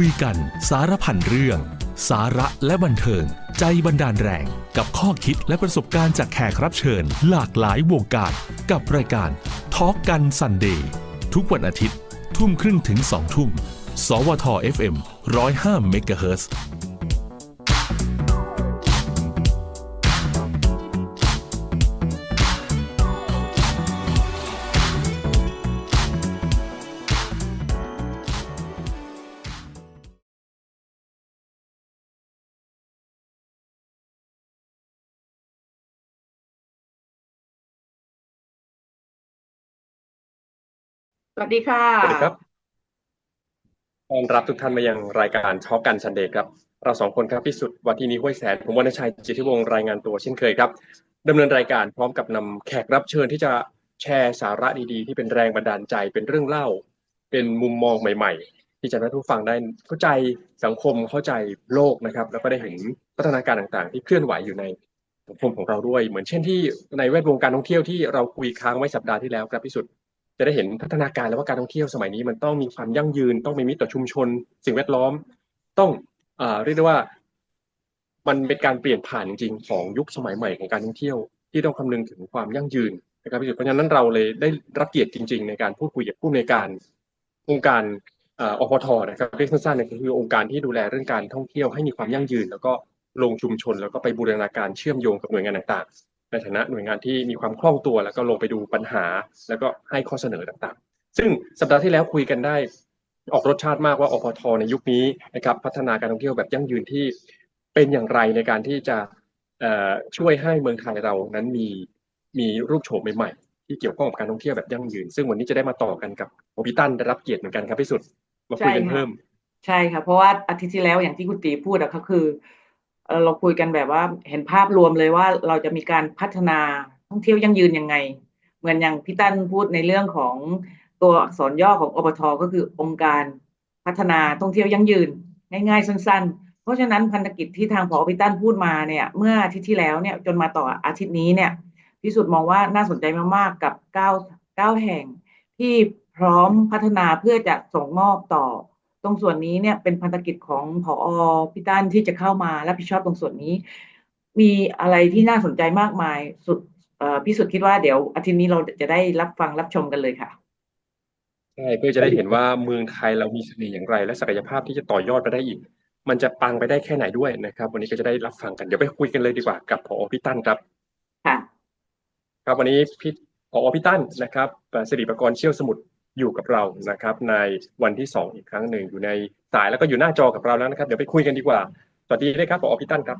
คุยกันสารพันเรื่อง สาระและบันเทิง ใจบันดาลแรง กับข้อคิดและประสบการณ์จากแขกรับเชิญ หลากหลายวงการ กับรายการทอล์กกันซันเดย์ทุกวันอาทิตย์ ทุ่มครึ่งถึง2ทุ่ม สวท FM 105เมก สวัสดีค่ะ สวัสดีครับต้อนรับทุกท่านมายังรายการช็อกกันซันเดย์ครับ เราสองคนครับพิสุทธิ์วัทีนี้ห้วยแสน ผมวรรณชัยจิตติวงศ์รายงานตัวเช่นเคยครับดำเนินรายการพร้อมกับนำแขกรับเชิญที่จะแชร์สาระดีๆ ที่เป็นแรงบันดาลใจเป็นเรื่องเล่า เป็นมุมมองใหม่ ๆ ที่จะให้ผู้ฟังได้เข้าใจสังคมเข้าใจโลกนะครับ แล้วก็ได้เห็นพัฒนาการต่างๆ ที่เคลื่อนไหวอยู่ในสังคมของเราด้วย เหมือนเช่นที่ในแวดวงการท่องเที่ยวที่เราคุยค้างไว้สัปดาห์ที่แล้วครับพิสุทธิ์ จะได้เห็นพัฒนาการแล้วว่าการท่องเที่ยวสมัยนี้มันต้องมีความยั่งยืน ต้องมีมิตรต่อชุมชน สิ่งแวดล้อม ต้องเรียกได้ว่า มันเป็นการเปลี่ยนผ่านจริงๆของยุคสมัยใหม่ของการท่องเที่ยว ที่ต้องคำนึงถึงความยั่งยืนนะครับพี่สุดเพราะฉะนั้นเราเลยได้รับเกียรติจริง ๆ ในการพูดคุยกับผู้ในการองค์การอ่าอพทนะครับเรียกสั้นๆเนี่ยก็คือองค์การที่ดูแลเรื่องการท่องเที่ยวให้มีความยั่งยืน แล้วก็ลงชุมชน แล้วก็ไปบูรณาการเชื่อมโยงกับหน่วยงานต่างๆ ในฐานะหน่วยงานที่มีความคล่องตัว แล้วก็ลงไปดูปัญหา แล้วก็ให้ข้อเสนอต่างๆ ซึ่งสัปดาห์ที่แล้วคุยกันได้ออกรสชาติมากว่าอพทในยุคนี้นะครับพัฒนาการท่องเที่ยวแบบยั่งยืนที่เป็นอย่างไรในการที่จะช่วยให้เมืองไทยเรานั้นมีมีรูปโฉมใหม่ๆที่เกี่ยวข้องกับการท่องเที่ยวแบบยั่งยืน ซึ่งวันนี้จะได้มาต่อกันกับโอพิตันได้รับเกียรติเหมือนกันครับพี่สุดมาคุยกันเพิ่ม ใช่ค่ะเพราะว่าอาทิตย์ที่แล้วอย่างที่คุณตีพูดอะก็คือ เราคุยกันแบบว่าเห็นภาพรวมเลยว่าเราจะมีการพัฒนาท่องเที่ยวยั่งยืนยังไง เหมือนอย่างพี่ตั้นพูดในเรื่องของตัวอักษรย่อของอปทก็คือองค์การพัฒนาท่องเที่ยวยั่งยืน ง่ายๆ สั้น ๆ เพราะฉะนั้นพันธกิจที่ทางผอพี่ตั้นพูดมาเนี่ย เมื่ออาทิตย์ที่แล้วเนี่ยจนมาต่ออาทิตย์นี้เนี่ยพิสุทธ์มองว่าน่าสนใจมากๆกับเก้าเก้าแห่งที่พร้อมพัฒนาเพื่อจะส่งมอบต่อ ตรงส่วนนี้เนี่ยเป็นพันธกิจของผอพี่ตั้นที่จะเข้ามารับผิดชอบตรงส่วนนี้ มีอะไรที่น่าสนใจมากมายสุดเอ่อพี่สุดคิดว่าเดี๋ยวอาทิตย์นี้เราจะได้รับฟังรับชมกันเลยค่ะใช่เพื่อจะได้เห็นว่าเมืองไทยเรามีเสน่ห์อย่างไร และศักยภาพที่จะต่อยอดไปได้อีก มันจะปังไปได้แค่ไหนด้วยนะครับ วันนี้ก็จะได้รับฟังกันเดี๋ยวไปคุยกันเลยดีกว่ากับผอพิตันครับค่ะครับวันนี้พี่ผอพิตันนะครับเอ่อสิริประกรณ์เชี่ยวสมุทร อยู่กับเรานะครับในวันที่สองอีกครั้งหนึ่งอยู่ในสายแล้วก็อยู่หน้าจอกับเราแล้วนะครับ เดี๋ยวไปคุยกันดีกว่า สวัสดีเลยครับผอพิตันครับ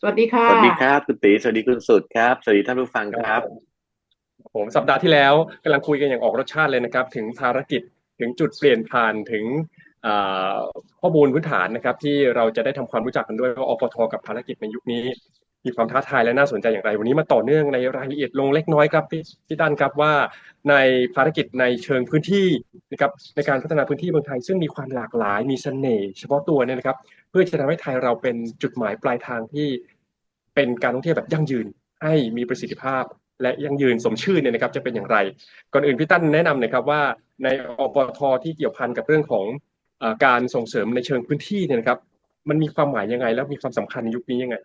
สวัสดีค่ะ สวัสดีครับคุณตีสวัสดีคุณสุดครับ สวัสดีท่านผู้ฟังครับผมสัปดาห์ที่แล้วกำลังคุยกันอย่างออกรสชาติเลยนะครับ ถึงภารกิจถึงจุดเปลี่ยนผ่านถึงอ่าข้อมูลพื้นฐานนะครับ ที่เราจะได้ทำความรู้จักกันด้วยว่าอปทกับภารกิจในยุคนี้ มีความท้าทายและน่าสนใจอย่างไร วันนี้มาต่อเนื่องในรายละเอียดลงเล็กน้อยครับพี่พี่ตั้นครับว่าในภารกิจในเชิงพื้นที่นะครับในการพัฒนาพื้นที่เมืองไทย ซึ่งมีความหลากหลายมีเสน่ห์เฉพาะตัวเนี่ยนะครับ เพื่อจะทำให้ไทยเราเป็นจุดหมายปลายทางที่เป็นการท่องเที่ยวแบบยั่งยืน ให้มีประสิทธิภาพ และยั่งยืนสมชื่อเนี่ยนะครับ จะเป็นอย่างไร ก่อนอื่นพี่ตั้นแนะนำหน่อยครับว่าในอปทที่เกี่ยวพันกับเรื่องของอการส่งเสริมในเชิงพื้นที่เนี่ยนะครับ มันมีความหมายยังไง แล้วมีความสำคัญในยุคนี้ยังไง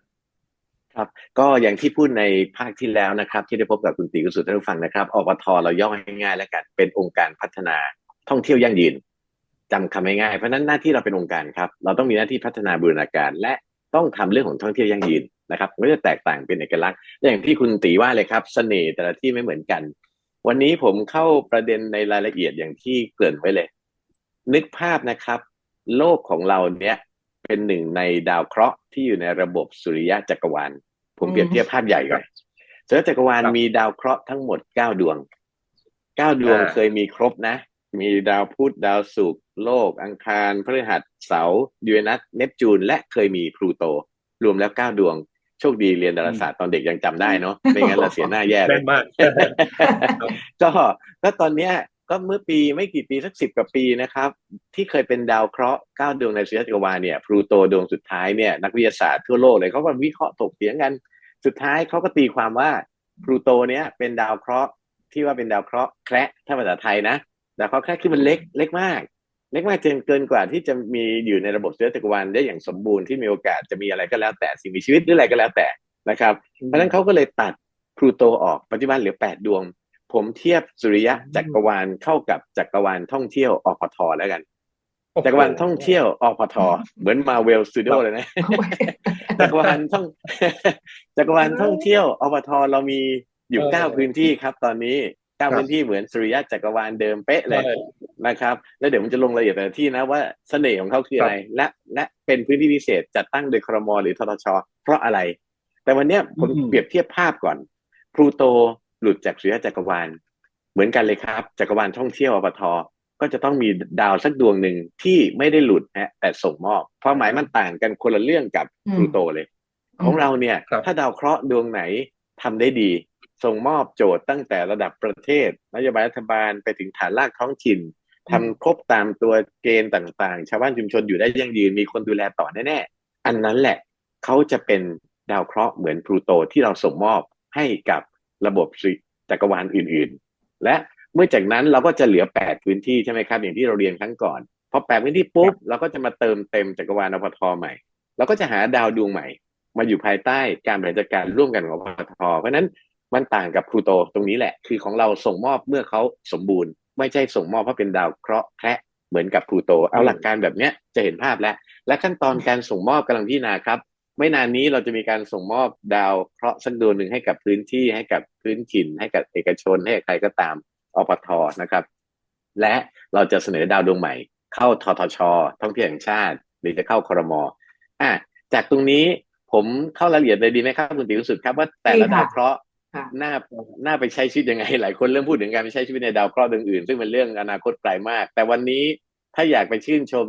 ครับก็อย่างที่พูดในภาคที่แล้วนะครับ ที่ได้พบกับคุณตีกุสุท่านผู้ฟังนะครับอปทเราย่อง่ายๆแล้วกันเป็นองค์การพัฒนาท่องเที่ยวยั่งยืนจำคำง่ายๆเพราะนั้นหน้าที่เราเป็นองค์การครับ เราต้องมีหน้าที่พัฒนาบูรณาการ และต้องทำเรื่องของท่องเที่ยวยั่งยืนนะครับก็จะแตกต่างเป็นเอกลักษณ์ อย่างที่คุณตีว่าเลยครับเสน่ห์แต่ละที่ไม่เหมือนกัน วันนี้ผมเข้าประเด็นในรายละเอียดอย่างที่เกริ่นไว้เลย นึกภาพนะครับ โลกของเราเนี้ยเป็นหนึ่งในดาวเคราะห์ที่อยู่ในระบบสุริยะจักรวาล ผมเปรียบเทียบภาพใหญ่ก่อนสุริยะจักรวาลครับมีดาวเคราะห์ทั้งหมดเก้าดวงเก้าดวงอ่าเคยมีครบนะ มีดาวพุธดาวศุกร์โลก อังคารพฤหัสเสาร์ยูเรนัสเนปจูน และเคยมีพลูโต รวมแล้วเก้าดวง โชคดีเรียนดาราศาสตร์ตอนเด็กยังจำได้เนาะไม่งั้นเราเสียหน้าแย่เลแม่ยนมากก็ก็ตอนเนี้ย ก็เมื่อปีไม่กี่ปีสักสิบกว่าปีนะครับ ที่เคยเป็นดาวเคราะห์เก้าดวงในสุริยจักรวาลเนี่ยพลูโตดวงสุดท้ายเนี่ยนักวิทยาศาสตร์ทั่วโลกเลยเขาก็วิเคราะห์ถกเถียงกัน สุดท้ายเขาก็ตีความว่าพลูโตเนี้ยเป็นดาวเคราะห์ที่ว่าเป็นดาวเคราะห์แคระถ้าภาษาไทยนะดาวเคราะห์แคระคือมันเล็กเล็กมาก เล็กมากเกินเกินกว่าที่จะมีอยู่ในระบบสุริยจักรวาลได้อย่างสมบูรณ์ที่มีโอกาสจะมีอะไรก็แล้วแต่สิ่งมีชีวิตหรืออะไรก็แล้วแต่นะครับเพราะฉะนั้นเขาก็เลยตัดพลูโตออกปัจจุบันเหลือแปดดวง ผมเทียบสุริยะจักรวาลเข้ากับจักรวาลท่องเที่ยวอพทแล้วกัน จักรวาลท่องเที่ยวอพทเหมือนมาเวลสตูดิโอเลยนะจักรวาลท่องจักรวาลท่องเที่ยวอปทเรามีอยู่เออเก้าพื้นที่ครับ ตอนนี้เก้าครับพื้นที่เหมือนสุริยะจักรวาลเดิมเป๊ะเลยใช่นะครับ แล้วเดี๋ยวมันจะลงรายละเอียดแต่ละที่นะว่าเสน่ห์ของเขาคืออะไร และและเป็นพื้นที่พิเศษจัดตั้งโดยครมหรือททช เพราะอะไร แต่วันเนี้ยผมอืมเปรียบเทียบภาพก่อนพลูโต หลุดจากสุริยะจักรวาล เหมือนกันเลยครับ จักรวาลท่องเที่ยวอปทก็จะต้องมีดาวสักดวงหนึ่งที่ไม่ได้หลุดนะแต่ส่งมอบความหมายมันต่างกันคนละเรื่องกับอืมพลูโตเลย ของเราเนี่ยครับถ้าดาวเคราะห์ดวงไหนทำได้ดี ส่งมอบโจทย์ตั้งแต่ระดับประเทศนโยบายรัฐบาลไปถึงฐานรากท้องถิ่นทำครบตามตัวเกณฑ์ต่างๆ ชาวบ้านชุมชนอยู่ได้ยั่งยืนมีคนดูแลต่อแน่ๆ อันนั้นแหละเขาจะเป็นดาวเคราะห์เหมือนพลูโตที่เราส่งมอบให้กับ ระบบสุริจักรวาลอื่นๆ และเมื่อจากนั้นเราก็จะเหลือ 8 พื้นที่ใช่ไหมครับ อย่างที่เราเรียนครั้งก่อนพอ8พื้นที่ปุ๊บเราก็จะมาเติมเต็มจักรวาลอพทใหม่เราก็จะหาดาวดวงใหม่ มาอยู่ภายใต้การบริหารจัดการร่วมกันของอพทเพราะฉะนั้นมันต่างกับพลูโตตรงนี้แหละ คือของเราส่งมอบเมื่อเขาสมบูรณ์ ไม่ใช่ส่งมอบเพราะเป็นดาวเคราะห์แคระเหมือนกับพลูโตเอาหลักการแบบเนี้ยจะเห็นภาพแล้ว และขั้นตอนการส่งมอบกำลังพิจารณาครับ ไม่นานนี้เราจะมีการส่งมอบดาวเคราะห์สักดวงหนึ่งให้กับพื้นที่ให้กับพื้นถิ่น ให้กับเอกชนให้กับใครก็ตามอปทนะครับ และเราจะเสนอดาวดวงใหม่ เข้าททชท่องเที่ยวแห่งชาติ หรือจะเข้าครมอะจากตรงนี้ผมเข้ารายละเอียดเลยดีไหมครับคุณติ๋วสุดครับว่าแต่ละดีค่ะดาวเคราะห์ค่ะน่าน่าไปใช้ชีวิตยังไง หลายคนเริ่มพูดถึงการไปใช้ชีวิตในดาวเคราะห์ดวงอื่นซึ่งเป็นเรื่องอนาคตไกลมาก แต่วันนี้ถ้าอยากไปชื่นชม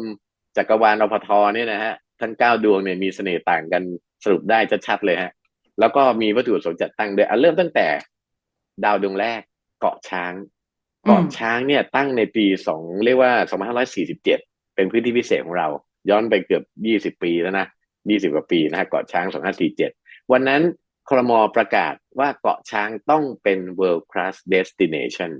จักรวาลอพทเนี่ยนะฮะ ทั้งเก้าดวงเนี่ยมีเสน่ห์ต่างกันสรุปได้ชัดๆเลยฮะ แล้วก็มีวัตถุประสงค์จัดตั้งด้วยเริ่มตั้งแต่ ดาวดวงแรก เกาะช้างเกาะช้างเนี่ยตั้งในปีสองเรียกว่าสองพันห้าร้อยสี่สิบเจ็ดเป็นพื้นที่พิเศษของเรา ย้อนไปเกือบยี่สิบปีแล้วนะยี่สิบกว่าปีนะฮะเกาะช้างสองห้าสี่เจ็ดวันนั้นครมประกาศว่าเกาะช้างต้องเป็น world class destination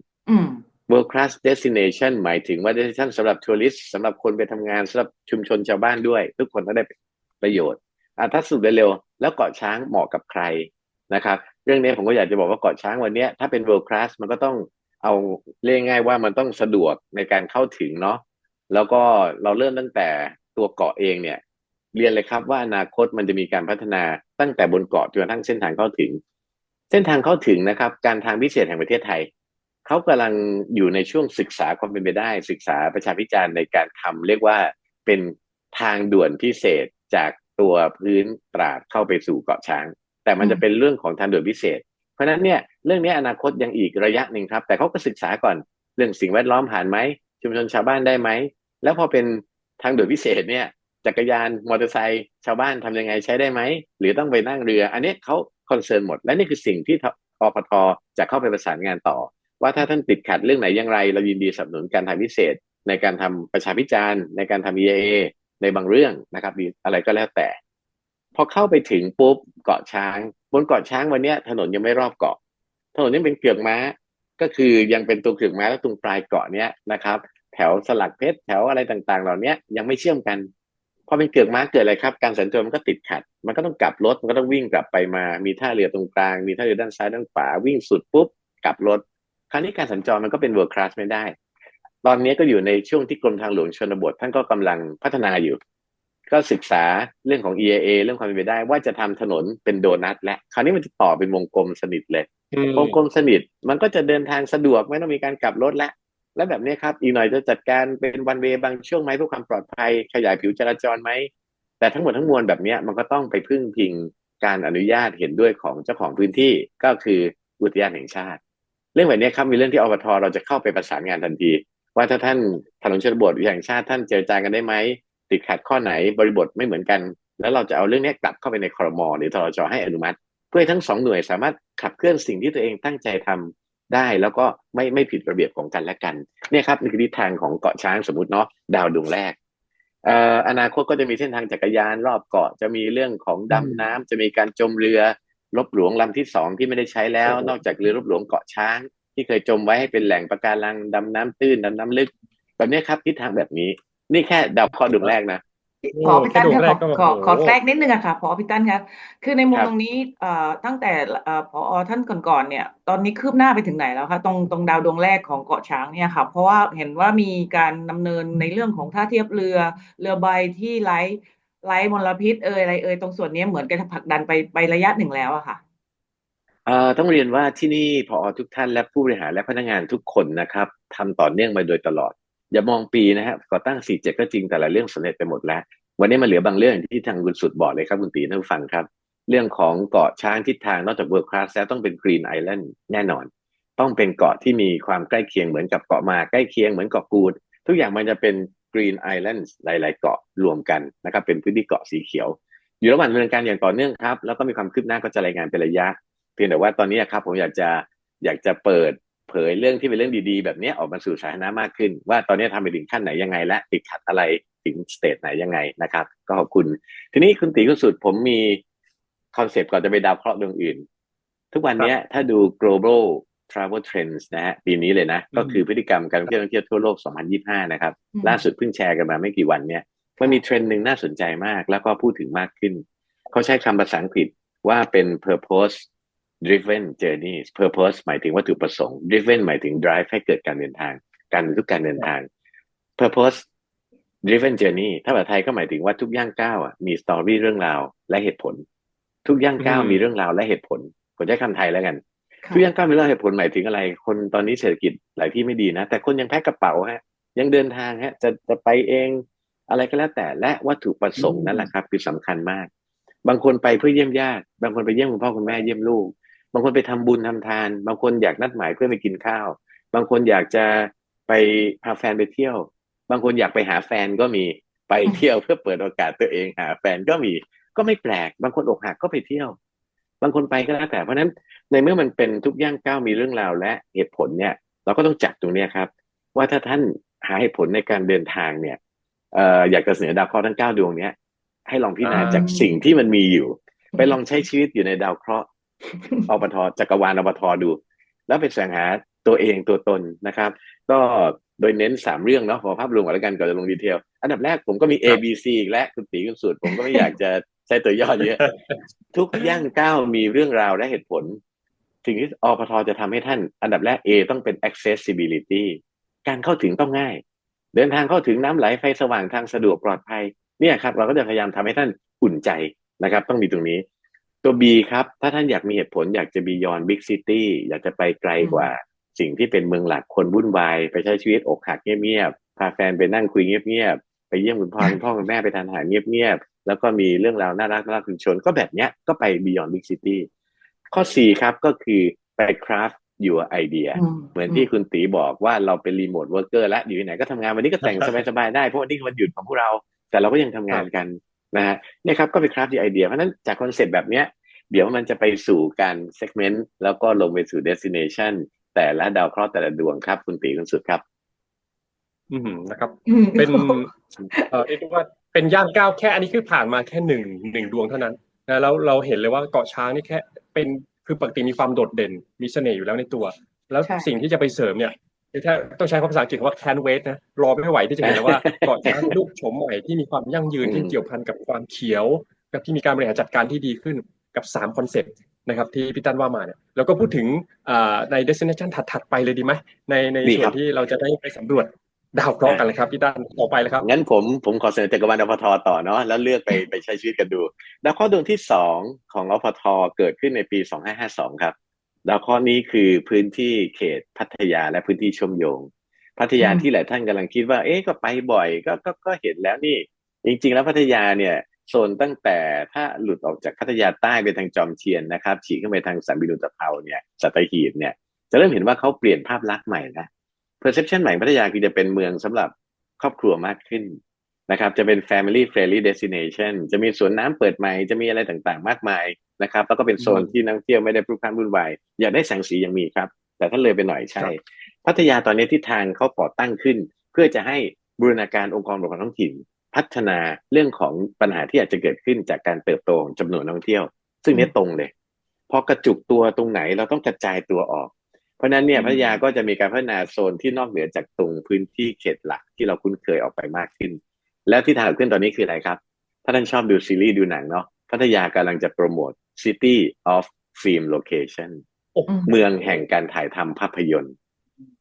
world class destination หมายถึงว่า destination สำหรับทัวริสต์สำหรับคนไปทำงานสำหรับชุมชนชาวบ้านด้วย ทุกคนต้องได้ประโยชน์อะถ้าสรุปเร็วๆแล้วเกาะช้างเหมาะกับใครนะครับ เรื่องนี้ผมก็อยากจะบอกว่าเกาะช้างวันนี้ถ้าเป็น world class มันก็ต้องเอาเรียกง่ายว่ามันต้องสะดวกในการเข้าถึงเนาะแล้วก็เราเริ่มตั้งแต่ตัวเกาะเองเนี่ย เรียนเลยครับว่าอนาคตมันจะมีการพัฒนาตั้งแต่บนเกาะจนกระทั่งเส้นทางเข้าถึง เส้นทางเข้าถึงนะครับ การทางพิเศษแห่งประเทศไทย เขากำลังอยู่ในช่วงศึกษาความเป็นไปได้ ศึกษาประชาพิจารณ์ในการทำเรียกว่าเป็นทางด่วนพิเศษจากตัวพื้นตราดเข้าไปสู่เกาะช้าง แต่มันจะเป็นเรื่องของทางด่วนพิเศษ เพราะฉะนั้นเนี่ยเรื่องนี้อนาคตยังอีกระยะหนึ่งครับ แต่เขาก็ศึกษาก่อนเรื่องสิ่งแวดล้อมผ่านไหมชุมชนชาวบ้านได้ไหมแล้วพอเป็นทางด่วนพิเศษเนี่ยจักรยานมอเตอร์ไซค์ชาวบ้านทำยังไงใช้ได้ไหมหรือต้องไปนั่งเรือ อันนี้เขาคอนเซิร์นหมด และนี่คือสิ่งที่อพทจะเข้าไปประสานงานต่อ ว่าถ้าท่านติดขัดเรื่องไหนอย่างไรเรายินดีสนับสนุนการทางพิเศษ ในการทำประชาพิจารณ์ ในการทำ EIA ในบางเรื่องนะครับอะไรก็แล้วแต่ พอเข้าไปถึงปุ๊บเกาะช้าง บนเกาะช้างวันนี้ถนนยังไม่รอบเกาะ ถนนยังเป็นเกือกม้า ก็คือยังเป็นตัวเกือกม้าแล้วตรงปลายเกาะเนี้ยนะครับ แถวสลักเพชรแถวอะไรต่างๆ เหล่านี้ยยังไม่เชื่อมกันพอเป็นเกือกม้าเกิดอะไรครับ การสัญจรมันก็ติดขัด มันก็ต้องกลับรถมันก็ต้องวิ่งกลับไปมา มีท่าเรือตรงกลาง มีท่าเรือด้านซ้ายด้านขวาวิ่งสุดปุ๊บกลับรถ คราวนี้การสัญจรมันก็เป็น world class ไม่ได้ ตอนนี้ก็อยู่ในช่วงที่กรมทางหลวงชนบทท่านก็กำลังพัฒนาอยู่ ก็ศึกษาเรื่องของ EIA เรื่องความเป็นไปได้ว่าจะทำถนนเป็นโดนัท และคราวนี้มันจะต่อเป็นวงกลมสนิทเลยอืมวงกลมสนิทมันก็จะเดินทางสะดวกไม่ต้องมีการกลับรถแล้วและแบบนี้ครับ อีกหน่อยจะจัดการเป็นวันเวบางช่วงไหมเพื่อความปลอดภัย ขยายผิวจราจรไหม แต่ทั้งหมดทั้งมวลแบบเนี้ยมันก็ต้องไปพึ่งพิงการอนุญาตเห็นด้วยของเจ้าของพื้นที่ก็คืออุทยานแห่งชาติเรื่องแบบนี้ครับมีเรื่องที่อปทเราจะเข้าไปประสานงานทันที ว่าถ้าท่านถนนชนบทอุทยางชาติท่านเจรจากันได้ไหมติดขัดข้อไหนบริบทไม่เหมือนกัน แล้วเราจะเอาเรื่องนี้กลับเข้าไปในครมหรือทรจให้อนุมัติ เพื่อให้ทั้งสองหน่วยสามารถขับเคลื่อนสิ่งที่ตัวเองตั้งใจทำได้แล้วก็ไม่ไม่ผิดระเบียบของกันและกันเนี่ยครับนี่คือทิศทางของเกาะช้างสมมติเนาะดาวดวงแรกออนาคตก็จะมีเส้นทางจักรยานรอบเกาะจะมีเรื่องของดำน้ำจะมีการจมเรือ ลบหลวงลำที่สองที่ไม่ได้ใช้แล้ว นอกจากเรือลบหลวงเกาะช้าง ที่เคยจมไว้ให้เป็นแหล่งปะการังดำน้ำตื้นดำน้ำลึก แบบเนี้ยครับทิศทางแบบนี้ นี่แค่ดาวเคราะห์ดวงแรกนะขอพี่ตั้นแค่ค่ะดูขอแรกก็ขอโอ้โหขอแทรกนิดนึงอะค่ะพอพี่ตั้นครับคือในมุมครับตรงนี้เอ่อตั้งแต่เอ่อพอท่านก่อนๆเนี่ย ตอนนี้คืบหน้าไปถึงไหนแล้วคะตรงตรงดาวดวงแรกของเกาะช้างเนี่ยค่ะเพราะว่าเห็นว่ามีการดำเนินในเรื่องของท่าเทียบเรือเรือใบที่ไร้ ไร้มลพิษเอยอะไรเอยตรงส่วนนี้เหมือนกันผลักดันไปไประยะหนึ่งแล้วอะค่ะเอ่อต้องเรียนว่าที่นี่พอทุกท่านและผู้บริหารและพนักงานทุกคนนะครับทำต่อเนื่องมาโดยตลอด อย่ามองปีนะฮะก่อตั้ง 47 ก็จริงแต่ละเรื่องสำเร็จไปหมดแล้ว วันนี้มาเหลือบางเรื่องที่ทางคุณสุดบอกเลยครับคุณตีท่านผู้ฟังครับ เรื่องของเกาะช้างทิศทางนอกจากเวิร์คคลาสแล้วต้องเป็นกรีนไอแลนด์แน่นอน ต้องเป็นเกาะที่มีความใกล้เคียงเหมือนกับเกาะมาใกล้เคียงเหมือนเกาะกูด ทุกอย่างมันจะเป็น กรีนไอแลนด์หลาย ๆ เกาะรวมกันนะครับเป็นพื้นที่เกาะสีเขียว อยู่ระหว่างดำเนินการอย่างต่อเนื่องครับแล้วก็มีความคืบหน้าก็จะรายงานเป็นระยะ เพียงแต่ว่าตอนนี้ครับผมอยากจะอยากจะเปิดเผยเรื่องที่เป็นเรื่องดีๆ แบบนี้ออกมาสู่สาธารณะมากขึ้น ว่าตอนนี้ทำไปถึงขั้นไหนยังไง และติดขัดอะไรถึงสเตจไหนยังไงนะครับ ก็ขอบคุณ ทีนี้คุณตีคุณสุดผมมีคอนเซปต์ก่อนจะไปดาวเคราะห์ดวงอื่น ทุกวันนี้ถ้าดู global travel trends นะฮะปีนี้เลยนะ ก็คือพฤติกรรมการท่องเที่ยวท่องเที่ยวทั่วโลก 2025 นะครับอืมล่าสุดเพิ่งแชร์กันมาไม่กี่วันเนี่ยมันมีเทรนด์หนึ่งน่าสนใจมากแล้วก็พูดถึงมากขึ้น เขาใช้คำภาษาอังกฤษว่าเป็น purpose driven journeys purpose หมายถึงวัตถุประสงค์ driven หมายถึง drive ให้เกิดการเดินทาง การทุกการเดินทาง purpose driven journey ถ้าภาษาไทยก็หมายถึงว่าทุกย่างก้าวอะมีสตอรี่เรื่องราวและเหตุผล ทุกย่างก้าวอืมมีเรื่องราวและเหตุผลผมใช้คำไทยแล้วกัน ค่ะทุกย่างก้าวมีเรื่องเหตุผลหมายถึงอะไร คนตอนนี้เศรษฐกิจหลายที่ไม่ดีนะ แต่คนยังแพ็คกระเป๋าฮะ ยังเดินทางฮะ จะจะไปเอง อะไรก็แล้วแต่ และวัตถุประสงค์นั่นแหละครับ คือสำคัญมาก บางคนไปเพื่อเยี่ยมญาติ บางคนไปเยี่ยมคุณพ่อคุณแม่เยี่ยมลูก บางคนไปทำบุญทำทาน บางคนอยากนัดหมายเพื่อไปกินข้าว บางคนอยากจะไปพาแฟนไปเที่ยว บางคนอยากไปหาแฟนก็มี ไปเที่ยวเพื่อเปิดโอกาสตัวเองหาแฟนก็มี ก็ไม่แปลก บางคนอกหักก็ไปเที่ยว บางคนไปก็แล้วแต่เพราะฉะนั้นในเมื่อมันเป็นทุกย่างก้าวมีเรื่องราวและเหตุผลเนี่ย เราก็ต้องจับตรงเนี้ยครับ ว่าถ้าท่านหาเหตุผลในการเดินทางเนี่ยเอ่ออยากจะเสนอดาวเคราะห์ทั้งเก้าดวงเนี้ยให้ลองพิจารณาอ่าจากสิ่งที่มันมีอยู่ ไปลองใช้ชีวิตอยู่ในดาวเคราะห์อปทจักรวาลอปทดู แล้วไปแสวงหาตัวเองตัวตนนะครับ ก็โดยเน้นสามเรื่องเนาะขอภาพรวมก่อนแล้วกันก่อนจะลงดีเทล อันดับแรกผมก็มี A B C อีกและคุณตีคุณสูตรผมก็ไม่อยากจะ ใช้ตัวย่อเยอะทุกย่างก้าวมีเรื่องราวและเหตุผล สิ่งที่อปทจะทำให้ท่าน อันดับแรก A ต้องเป็น accessibility การเข้าถึงต้องง่าย เดินทางเข้าถึงน้ำไหลไฟสว่างทางสะดวกปลอดภัย เนี่ยครับ เราก็จะพยายามทำให้ท่านอุ่นใจนะครับ ต้องมีตรงนี้ ตัว B ครับ ถ้าท่านอยากมีเหตุผลอยากจะ beyond big city อยากจะไปไกลกว่า สิ่งที่เป็นเมืองหลักคนวุ่นวายไปใช้ชีวิตอกหักเงียบๆพาแฟนไปนั่งคุยเงียบๆไปเยี่ยมคุณพ่อคุณพ่อคุณแม่ไปทานอาหารเงียบๆ แล้วก็มีเรื่องราวน่ารักน่ารักคุณชนก็แบบเนี้ยก็ไป beyond big city ข้อ C ครับก็คือไป craft your idea อืมเหมือนที่คุณตีบอกว่าเราเป็นรีโมทเวิร์กเกอร์และอยู่ที่ไหนก็ทำงานวันนี้ก็แต่งสบายๆได้เพราะวันนี้คือวันหยุดของพวกเรา แต่เราก็ยังทำงานกันนะฮะเนี่ยครับก็เป็นคราฟต์ไอเดียเพราะฉะนั้นจากคอนเซปต์แบบเนี้ยเดี๋ยวมันจะไปสู่การเซกเมนต์แล้วก็ลงไปสู่เดส i เนชันแต่ละดาวเคราะห์แต่ละดวงครับ คุณตีคุณสุดครับ อืมนะครับอืมเป็นเอ่อเรียกได้ว่า เป็นย่างก้าวแค่อันนี้คือผ่านมาแค่หนึ่งหนึ่งดวงเท่านั้นนะแล้วเราเห็นเลยว่าเกาะช้างนี่แค่เป็นคือปกติมีความโดดเด่น มีเสน่ห์อยู่แล้วในตัว แล้วใช่สิ่งที่จะไปเสริมเนี่ยคือถ้าต้องใช้ภาษาอังกฤษคำว่า can wait นะรอไม่ไหวที่จะเห็นแล้วว่าเกาะช้างลูกโฉมใหม่ที่มีความยั่งยืนอืมที่เกี่ยวพันกับความเขียว กับที่มีการบริหารจัดการที่ดีขึ้นกับสามคอนเซ็ปต์นะครับที่พี่ตั้นว่ามาเนี่ยแล้วก็พูดถึงอ่าใน destination ถัดๆไปเลยดีไหมในในดีส่ควรันบที่เราจะได้ไปสำรวจ ดาวเคราะห์กันเลยครับพี่ตั้นต่อไปเลยครับงั้นผมผมขอเสนอจักรวาลอพทต่อเนาะแล้วเลือกไปไปใช้ชีวิตกันดูดาวเคราะห์ดวงที่สองของอพทเกิดขึ้นในปี 2552 ครับดาวเคราะห์นี้คือพื้นที่เขตพัทยาและพื้นที่ชมโยง พัทยาที่หลายท่านกำลังคิดว่า เอ๊ะก็ไปบ่อยก็ก็ก็เห็นแล้วนี่ จริง ๆ แล้วพัทยาเนี่ยโซนตั้งแต่ถ้าหลุดออกจากพัทยาใต้ไปทางจอมเทียนนะครับฉีกขึ้นไปทางสันบินุตะเภาเนี่ยสัตหีบเนี่ยจะเริ่มเห็นว่าเขาเปลี่ยนภาพลักษณ์ใหม่นะ perception ใหม่ของพัทยาคือจะเป็นเมืองสำหรับครอบครัวมากขึ้นนะครับ จะเป็น family friendly destination จะมีสวนน้ำเปิดใหม่ จะมีอะไรต่างๆ มากมายนะครับ แล้วก็เป็นโซนอืมที่นักท่องเที่ยวไม่ได้พลุกพล่านวุ่นวายอยากได้แสงสียังมีครับ แต่ถ้าเลยไปหน่อยใช่ครับพัทยาตอนนี้ที่ทางเขาก่อตั้งขึ้น เพื่อจะให้บูรณาการองค์กรปกครองท้องถิ่น พัฒนาเรื่องของปัญหาที่อาจจะเกิดขึ้นจากการเติบโตของจำนวนนักท่องเที่ยว ซึ่งเนี้ยตรงเลยพอกระจุกตัวตรงไหนเราต้องกระจายตัวออก เพราะฉะนั้นเนี่ยอืมพัทยาก็จะมีการพัฒนาโซนที่นอกเหนือจากตรงพื้นที่เขตหลักที่เราคุ้นเคยออกไปมากขึ้น แล้วที่ทางขึ้นตอนนี้คืออะไรครับ ถ้าท่านชอบดูซีรีส์ดูหนังเนาะพัทยากำลังจะโปรโมท City of Film Location อืมเมืองแห่งการถ่ายทำภาพยนตร์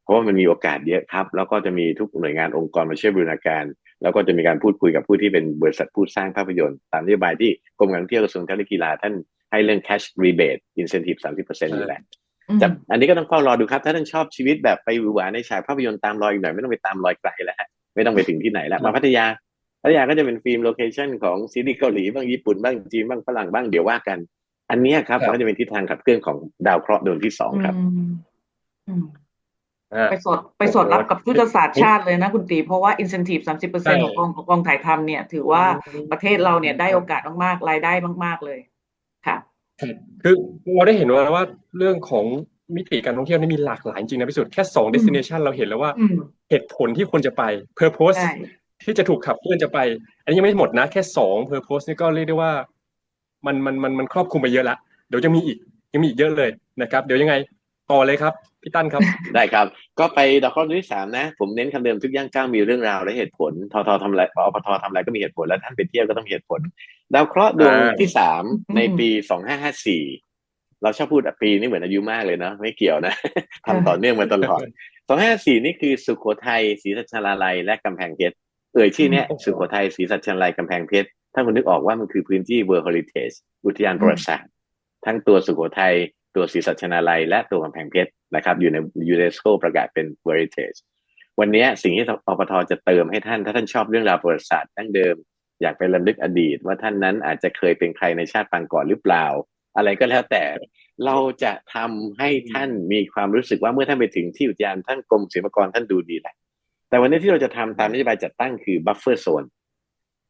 เพราะว่ามันมีโอกาสเยอะครับ แล้วก็จะมีทุกหน่วยงานองค์กรมาช่วยบูรณาการ แล้วก็จะมีการพูดคุยกับผู้ที่เป็นบริษัทผู้สร้างภาพยนตร์ตามนโยบายที่กรมการท่องเที่ยวกระทรวงการกีฬาท่านให้เรื่อง cash rebate incentive 30%อยู่แล้ว อืมจะอันนี้ก็ต้องเฝ้ารอดูครับ ถ้าท่านชอบชีวิตแบบไปหวือหวาในฉากภาพยนตร์ตามรอยอีกหน่อยไม่ต้องไปตามรอยไกลแล้วฮะไม่ต้องไปถึงที่ไหนแล้วมาพัทยาพัทยาก็จะเป็นฟิล์มโลเคชันของซีรีส์เกาหลีบ้างญี่ปุ่นบ้างจีนบ้างฝรั่งบ้างเดี๋ยวว่ากัน อันเนี้ยครับครับมันก็จะเป็นทิศทางขับเคลื่อนของดาวเคราะห์ดวงที่สองครับอืมอืมอ่าไปสอดไปสอดรับกับยุทธศาสตร์ชาติเลยนะคุณตีเพราะว่า incentive สามสิบเปอร์ใช่เซ็นของกองของกองถ่ายทำเนี่ย ถือว่าประเทศเราเนี่ยได้โอกาสมากๆรายได้มาก ๆเลย ค่ะคือเราได้เห็นว่าว่าเรื่องของมิติการท่องเที่ยวนี่มีหลากหลายจริงนะพี่สุดแค่สอง destination เราเห็นแล้วว่าอืมเหตุผลที่ควรจะไป purpose ใช่ที่จะถูกขับเคลื่อนจะไป อันนี้ยังไม่หมดนะ แค่สอง purpose นี่ก็เรียกได้ว่า มันมันมันมันครอบคลุมไปเยอะละเดี๋ยวจะมีอีกยังมีอีกเยอะเลยนะครับ เดี๋ยวยังไงต่อเลยครับ พี่ตั้นครับ ได้ครับ ก็ไปดาวเคราะห์ดวงที่สามนะ ผมเน้นคำเดิมทุกย่างก้าวมีเรื่องราวและเหตุผลทททำอะไรอปททำอะไรก็มีเหตุผลแล้วท่านไปเที่ยวก็ต้องมีเหตุผล ดาวเคราะห์ดวงอ่าที่สามอืมในปีสองห้าห้าสี่เราชอบพูดอะปีนี่เหมือนอายุมากเลยเนาะไม่เกี่ยวนะทำต่อเนื่องมาตลอดสองห้าสี่นี่คือสุโขทัยศรีสัชนาลัยและกำแพงเพชรเอ่ยชื่อเนี้ยโอ้โหสุโขทัยศรีสัชนาลัยกำแพงเพชรถ้าคุณนึกออกว่ามันคือพื้นที่ World Heritage อุทยานประวัติศาสตร์ทั้งตัวสุโขทัย ตัวศรีสัชนาลัย และตัวกำแพงเพชรนะครับ อยู่ในยูเนสโกประกาศเป็น Heritage วันนี้สิ่งที่อปทจะเติมให้ท่าน ถ้าท่านชอบเรื่องราวประวัติศาสตร์ดั้งเดิม อยากไปรำลึกอดีต ว่าท่านนั้นอาจจะเคยเป็นใครในชาติปางก่อนหรือเปล่า อะไรก็แล้วแต่เราจะทำให้ท่านมีความรู้สึกว่าเมื่อท่านไปถึงที่อุทยานท่านกรมศิลปากรท่านดูดีแหละแต่วันนี้ที่เราจะทำตามนโยบายจัดตั้งคือ buffer zone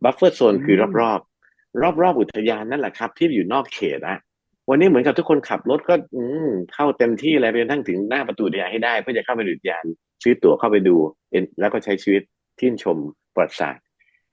buffer zone คือรอบๆรอบๆอุทยานนั่นแหละครับ ที่อยู่นอกเขตนะ วันนี้เหมือนกับทุกคนขับรถก็ อืเข้าเต็มที่เลยไปจนทั้งถึงหน้าประตูอุทยานให้ได้ เพื่อจะเข้าไปในอุทยานซื้อตั๋วเข้าไปดูแล้วก็ใช้ชีวิตที่นชมประวัติศาสตร์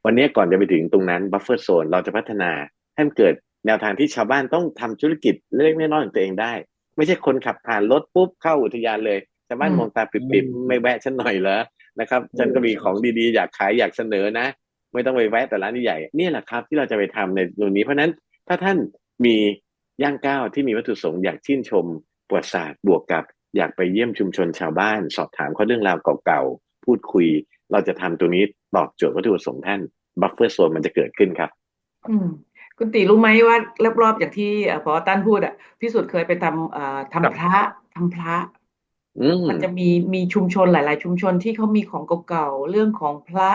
วันนี้ก่อนจะไปถึงตรงนั้น buffer zone เราจะพัฒนาให้มันเกิดแนวทางที่ชาวบ้านต้องทำธุรกิจเล็กๆน้อยๆของตัวเองได้ ไม่ใช่คนขับผ่านรถปุ๊บเข้าอุทยานเลยชาวบ้านมองตาปิบๆไม่แวะฉันหน่อยเหรอนะครับฉันก็มีของดีๆ อยากขายอยากเสนอนะ ไม่ต้องไปแวะแต่ร้านใหญ่ๆนี่แหละครับ ที่เราจะไปทำในตรงนี้เพราะฉะนั้นถ้าท่านมี ย่างก้าวที่มีวัตถุประสงค์อยากชื่นชมประวัติศาสตร์บวกกับอยากไปเยี่ยมชุมชนชาวบ้าน สอบถามเขาเรื่องราวเก่าๆ พูดคุย เราจะทำตัวนี้ตอบโจทย์วัตถุประสงค์ท่านบัฟเฟอร์โซนมันจะเกิดขึ้นครับ อืมคุณตีรู้ไหมว่ารอบๆอย่างที่เอ่อพอตั้นพูดอะพี่สุดเคยไปทำเอ่อครับทำพระทำพระอืมมันจะมีมีชุมชนหลาย ๆ ชุมชนที่เขามีของเก่าๆเรื่องของพระ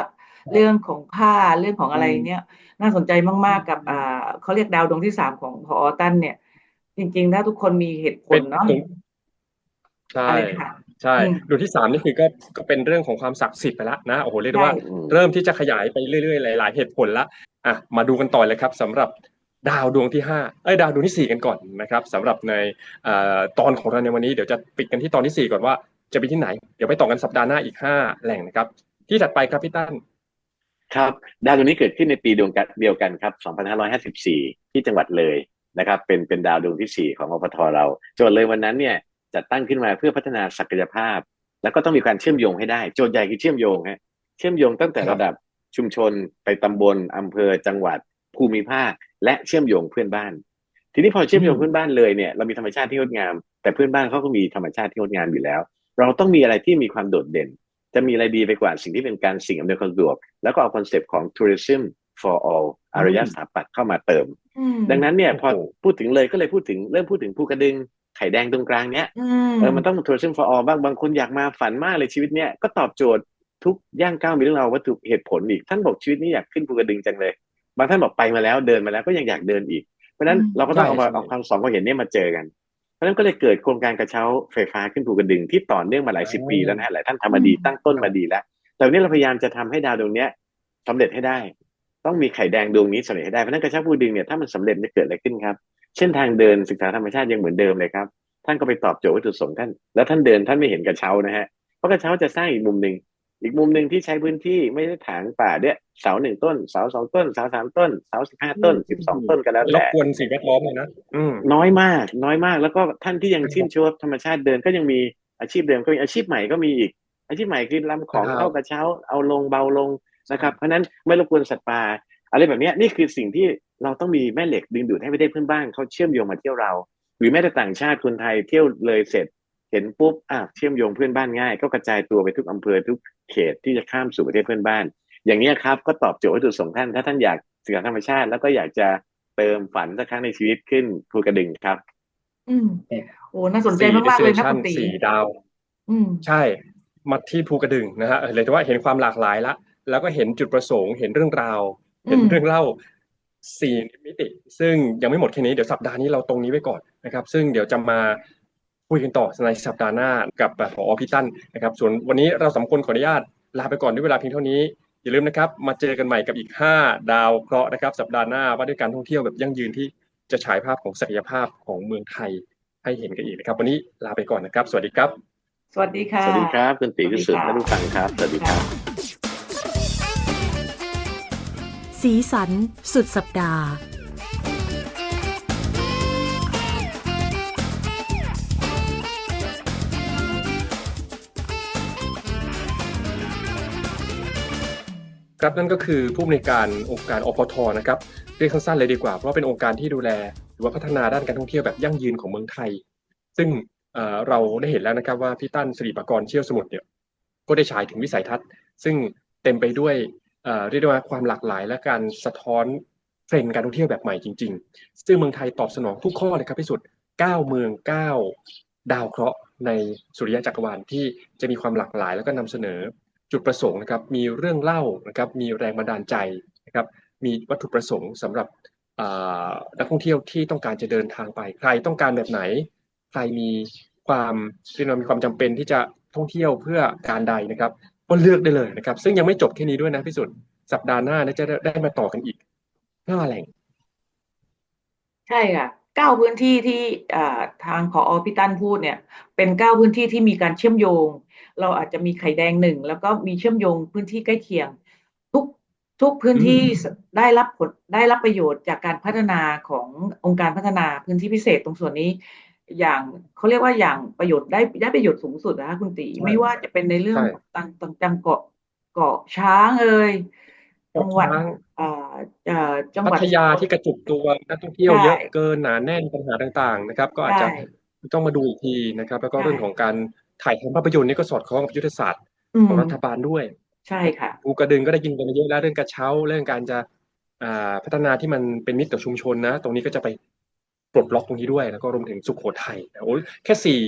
เรื่องของผ้าเรื่องของอะไรเนี่ยน่าสนใจมากๆกับอ่าเขาเรียกดาวดวงที่สามของพอตั้นเนี่ย จริงๆ ถ้าทุกคนมีเหตุผเป็ลนเนาะตรงใช่อะไรค่ะใช่อืมดวงที่สามนี่คือก็ก็เป็นเรื่องของความศักดิ์สิทธิ์ไปละนะโอ้โหเรียกได้ว่าใช่อืมเริ่มที่จะขยายไปเรื่อยๆ หลาย ๆ เหตุผลละอะมาดูกันต่อเลยครับสำหรับดาวดวงที่ห้าเอ้ยดาวดวงที่สี่กันก่อนนะครับสำหรับในเอ่อตอนของเราในวันนี้เดี๋ยวจะปิดกันที่ตอนที่สี่ก่อนว่าจะไปที่ไหน เดี๋ยวไปต่อกันสัปดาห์หน้าอีกห้าแหล่งนะครับ ที่ถัดไปครับพี่ตั้น ครับดาวดวงนี้เกิดขึ้นในปีดวงกันเดียวกันครับ 2554 ที่จังหวัดเลยนะครับ เป็นเป็นดาวดวงที่ 4 ของอปทเราโจทย์เลยวันนั้นเนี่ยจัดตั้งขึ้นมาเพื่อพัฒนาศักยภาพ แล้วก็ต้องมีการเชื่อมโยงให้ได้ โจทย์ใหญ่คือเชื่อมโยงฮะเชื่อมโยงตั้งแต่ครับระดับชุมชนไปตำบลอำเภอจังหวัด ภูมิภาค และเชื่อมโยงเพื่อนบ้าน ทีนี้พอเชื่อมโยงเพื่อนบ้านเลยเนี่ยเรามีธรรมชาติที่งดงาม แต่เพื่อนบ้านเขาก็มีธรรมชาติที่งดงามอยู่แล้ว เราต้องมีอะไรที่มีความโดดเด่น จะมีอะไรดีไปกว่าสิ่งที่เป็นการสิ่งอำนวยความสะดวก แล้วก็เอาคอนเซปต์ของ tourism for all อารยสถาปัตย์เข้ามาเติมอืมดังนั้นเนี่ยพอโอ้โหพูดถึงเลยก็เลยพูดถึงเริ่มพูดถึงภูกระดึงไข่แดงตรงกลางเนี้ยอืมเออมันต้อง tourism for all บ้างบางคนอยากมาฝันมากเลยชีวิตเนี้ยก็ตอบโจทย์ทุกย่างก้าวมีเรื่องราววัตถุเหตุผลอีกท่านบอกชีวิตนี้อยากขึ้นภูกระดึงจังเลย บางท่านบอกไปมาแล้วเดินมาแล้วก็ยังอยากเดินอีก เพราะฉะนั้นอืมเราก็ต้องเอามาใช่เอาความสองความเห็นเนี้มาเจอกันเพ ราะฉะนั้นก็เลยเกิดโครงการกระเช้าไฟฟ้าขึ้นภูกระดึงที่ต่อเนื่องมาหลายสิบปีแล้วนะฮะหลายท่านทำมาดีตั้งต้นมาดีแล้ว แต่วันนี้เราพยายามจะทำให้ดาวดวงเนี้ยสำเร็จให้ได้ ต้องมีไข่แดงดวงนี้สำเร็จให้ได้เพราะฉะนั้นกระเช้าภูดึงเนี่ยถ้ามันสำเร็จจะเกิดอะไรขึ้นครับ เช่นทางเดินศึกษาธรรมชาติยังเหมือนเดิมเลยครับ ท่านก็ไปตอบโจทย์วัตถุประสงค์ท่านแล้วท่านเดินท่านไม่เห็นกระเช้านะฮะเพราะกระเช้าจะสร้างอีกมุมหนึ่ง อีกมุมหนึ่งที่ใช้พื้นที่ไม่ได้ถางป่าเนี่ยเสาหนึ่งต้น เสาสองต้น เสาสามต้น เสาสิบห้าต้นสิบสองต้นก็แล้วรแต่บกวนสิ่งแวดล้อมเลยนะอืมน้อยมาก น้อยมากแล้วก็ท่านที่ยังชื่นชอบธรรมชาติเดินก็ยังมีอาชีพเดิมก็มีอาชีพใหม่ก็มีอีก อาชีพใหม่คือรับของครับเข้ากระเช้าเอาลงเบาลงนะครับ เพราะฉะนั้นไม่รบกวนสัตว์ป่าอะไรแบบเนี้ยนี่คือสิ่งที่เราต้องมีแม่เหล็กดึงดูดให้ประเทศเพื่อนบ้านเขาเชื่อมโยงมาเที่ยวเรา หรือแม้แต่ต่างชาติคนไทยเที่ยวเลยเสร็จ เห็นปุ๊บอะเชื่อมโยงเพื่อนบ้านง่าย ก็กระจายตัวไปทุกอำเภอทุกเขตที่จะข้ามสู่ประเทศเพื่อนบ้าน อย่างนี้ยครับก็ตอบโจทย์วัตถุประสงค์ท่านถ้าท่านอยากศึกษาธรรมชาติ แล้วก็อยากจะเติมฝันสักครั้งในชีวิตขึ้นภูกระดึงครับ อืมโอ้น่าสนใจมากๆเลยนะคุณตีสี่ดาว อืมใช่มาที่ภูกระดึงนะฮะเออเลยแต่ว่าเห็นความหลากหลายละแล้วก็เห็นจุดประสงค์เห็นเรื่องราว เห็นอืมเรื่องเล่าสี่มิติ ซึ่งยังไม่หมดแค่นี้เดี๋ยวสัปดาห์นี้เราตรงนี้ไว้ก่อนนะครับ ซึ่งเดี๋ยวจะมา คุยกันต่อในสัปดาห์หน้ากับผอพี่ตั้นนะครับ ส่วนวันนี้เราสามคนขออนุญาตลาไปก่อนด้วยเวลาเพียงเท่านี้ อย่าลืมนะครับ มาเจอกันใหม่กับอีก 5 ดาวเคราะห์นะครับ สัปดาห์หน้าว่าด้วยการท่องเที่ยวแบบยั่งยืนที่จะฉายภาพของศักยภาพของเมืองไทยให้เห็นกันอีกนะครับ วันนี้ลาไปก่อนนะครับ สวัสดีครับ สวัสดีค่ะ สวัสดีครับคุณตีสวัสดีที่สุดค่ะท่านผู้ฟังครับ สวัสดีครับ สีสัน สุดสัปดาห์ ครับนั่นก็คือผู้อำนวยการองค์การอพทนะครับเรียกสั้นๆเลยดีกว่า เพราะว่าเป็นองค์การที่ดูแล หรือว่าพัฒนาด้านการท่องเที่ยวแบบยั่งยืนของเมืองไทย ซึ่งเเราได้เห็นแล้วนะครับว่าพี่ตั้นสิริปกรเชี่ยวสมุทรเนี่ยก็ได้ฉายถึงวิสัยทัศน์ ซึ่งเต็มไปด้วยเเรียกได้ว่าความหลากหลายและการสะท้อนเทรนด์การท่องเที่ยวแบบใหม่จริง ๆ ซึ่งเมืองไทยตอบสนองทุกข้อเลยครับพี่สุด 9 เมือง 9 ดาวเคราะห์ในสุริยะจักรวาลที่จะมีความหลากหลายแล้วก็นำเสนอ จุดประสงค์นะครับ มีเรื่องเล่านะครับ มีแรงบันดาลใจนะครับ มีวัตถุประสงค์สำหรับนักท่องเที่ยวที่ต้องการจะเดินทางไป ใครต้องการแบบไหน ใครมีความเรียกว่ามีความจำเป็นที่จะท่องเที่ยวเพื่อการใดนะครับก็เลือกได้เลยนะครับ ซึ่งยังไม่จบแค่นี้ด้วยนะพี่สุดสัปดาห์หน้าเนยจะได้ได้มาต่อกันอีกห้าแหล่ง ใช่ค่ะ เก้าพื้นที่ที่อ่าทางผอพี่ตั้นพูดเนี่ย เป็นเก้าพื้นที่ที่มีการเชื่อมโยง เราอาจจะมีไข่แดงหนึ่งแล้วก็มีเชื่อมโยงพื้นที่ใกล้เคียง ทุกทุกพื้นที่ได้รับผลได้รับประโยชน์จากการพัฒนาขององค์การพัฒนาพื้นที่พิเศษตรงส่วนนี้ อย่างเขาเรียกว่าอย่างประโยชน์ได้ได้ประโยชน์สูงสุดนะคะคุณตีใช่ไม่ว่าจะเป็นในเรื่องใช่ต่างต่างจังเกาะเกาะช้างเอ่ย จังหวัดช้างอ่าเอ่อจังหพัวัดทยาที่กระจุกตัวนักท่องเที่ยวใช่เยอะเกินหนาแน่นปัญหาต่างๆนะครับ ก็อาจจะใช่ต้องมาดูอีกทีนะครับ แล้วก็ใช่เรื่องของการถ่ายทำภาพยนตร์นี่ก็สอดคล้องกับยุทธศาสตร์อืของมรัฐบาลด้วย ใช่ค่ะภูกระดึงก็ได้ยินกันมาเยอะแล้วเรื่องกระเช้าเรื่องการจะอ่าพัฒนาที่มันเป็นมิตรต่อชุมชนนะ ตรงนี้ก็จะไปปลดล็อกตรงนี้ด้วย แล้วก็รวมถึงสุโขทัยโอ้ยแค่สี่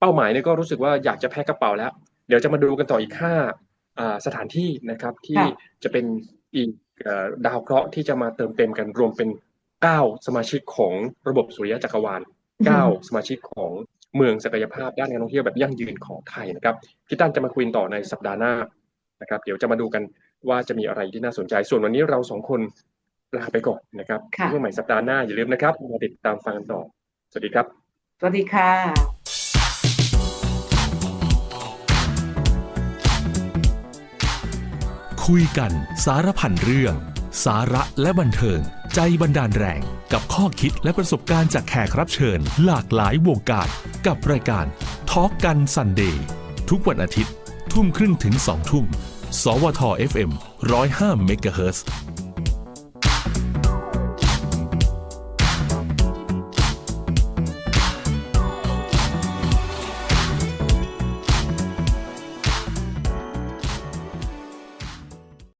เป้าหมายเนี่ยก็รู้สึกว่าอยากจะแพ็คกระเป๋าแล้ว เดี๋ยวจะมาดูกันต่ออีกห้าอ่า สถานที่นะครับที่ค่ะจะเป็นอีกเอ่อดาวเคราะห์ที่จะมาเติมเต็มกันรวมเป็นเก้าสมาชิกของระบบสุริยะจักรวาลเก้าสมาชิกของเมืองศักยภาพด้านการท่องเที่ยวแบบยั่งยืนของไทยนะครับพี่ตั้นจะมาคุยต่อในสัปดาห์หน้านะครับ เดี๋ยวจะมาดูกันว่าจะมีอะไรที่น่าสนใจ ส่วนวันนี้เราสองคนลาไปก่อนนะครับค่ะเมื่อใหม่สัปดาห์หน้าอย่าลืมนะครับมาติดตามฟังกันต่อ สวัสดีครับ สวัสดีค่ะ คุยกันสารพันเรื่อง สาระและบันเทิง ใจบันดาลแรง กับข้อคิดและประสบการณ์จากแขกรับเชิญ หลากหลายวงการ กับรายการทอล์กกันซันเดย์ทุกวันอาทิตย์ ทุ่มครึ่งถึงสองทุ่ม สวท FM 105เมกะเฮิร์